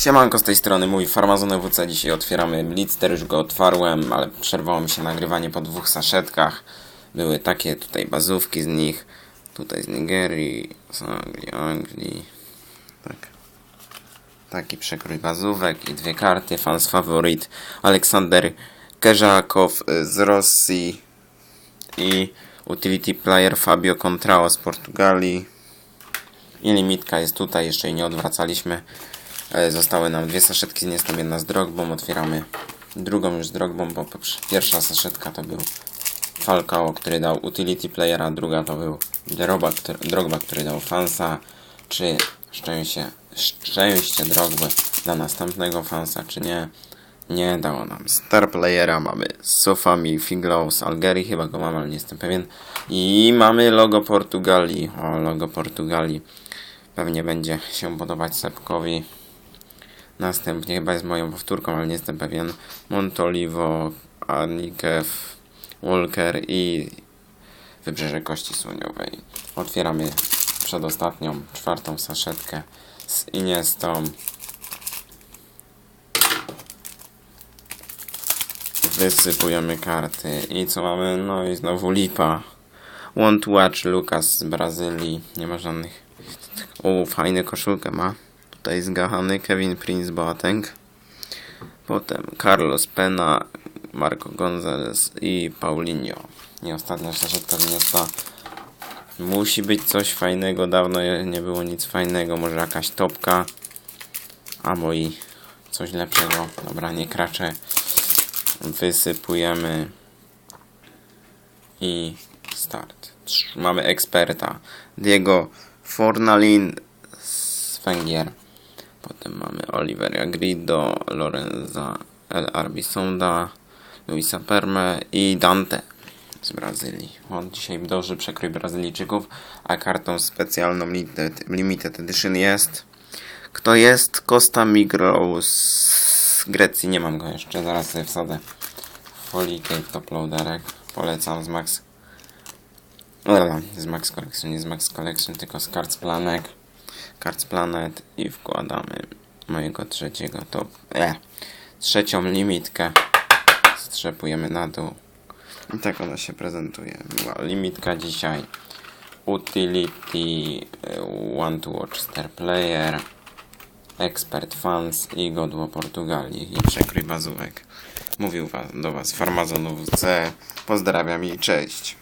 Siemanko z tej strony, mój Farmazon WC. Dzisiaj otwieramy Blister, już go otwarłem, ale przerwało mi się nagrywanie po dwóch saszetkach. Były takie tutaj bazówki z nich, tutaj z Nigerii, z Anglii, Anglii. Tak. Taki przekrój bazówek i dwie karty. Fans faworit Aleksander Keżakow y, z Rosji i utility player Fabio Contrao z Portugalii. I limitka jest tutaj, jeszcze jej nie odwracaliśmy. E, Zostały nam dwie saszetki, nie jest tam jedna z Drogbą. Otwieramy drugą już z Drogbą, bo pierwsza saszetka to był Falcao, który dał utility playera, druga to był Drogba, który, Drogba, który dał fansa. Czy szczęście, szczęście Drogby dla następnego fansa, czy nie? Nie dało nam star playera, mamy Sofami Figlow z Algerii, chyba go mam, ale nie jestem pewien. I mamy logo Portugalii. O, logo Portugalii. Pewnie będzie się podobać Sepkowi. Następnie chyba jest moją powtórką, ale nie jestem pewien. Montolivo, Anikew, Walker i Wybrzeże Kości Słoniowej. Otwieramy przedostatnią, czwartą saszetkę z Iniestą. Wysypujemy karty. I co mamy? No i znowu lipa. Want watch Lucas z Brazylii. Nie ma żadnych. O, fajny koszulkę ma. Tutaj zgachany Kevin Prince Boateng. Potem Carlos Pena, Marco Gonzalez i Paulinho. I ostatnia saszetka wyniosła. Musi być coś fajnego. Dawno nie było nic fajnego. Może jakaś topka. A moi coś lepszego. Dobra, nie kraczę. Wysypujemy. I start. Mamy eksperta. Diego Fornalin z Węgier. Potem mamy Olivera Grido, Lorenza El Arbisonda, Luisa Perme i Dante z Brazylii. On dzisiaj dobrze przekrój Brazylijczyków, a kartą specjalną limited, limited Edition jest. Kto jest? Costa Migros z Grecji. Nie mam go jeszcze, zaraz sobie wsadę. Folijkę i top loaderek. Polecam z Max. Z Max Collection, nie z Max Collection, tylko z Cards Planet. Cards Planet i wkładamy mojego trzeciego top. E, trzecią limitkę. Strzepujemy na dół. I tak ona się prezentuje. Była limitka dzisiaj. Utility, e, One to Watch Star Player, Expert Fans i Godło Portugalii i przekrój bazówek. Mówił was, do Was Farmazon WC. Pozdrawiam i cześć.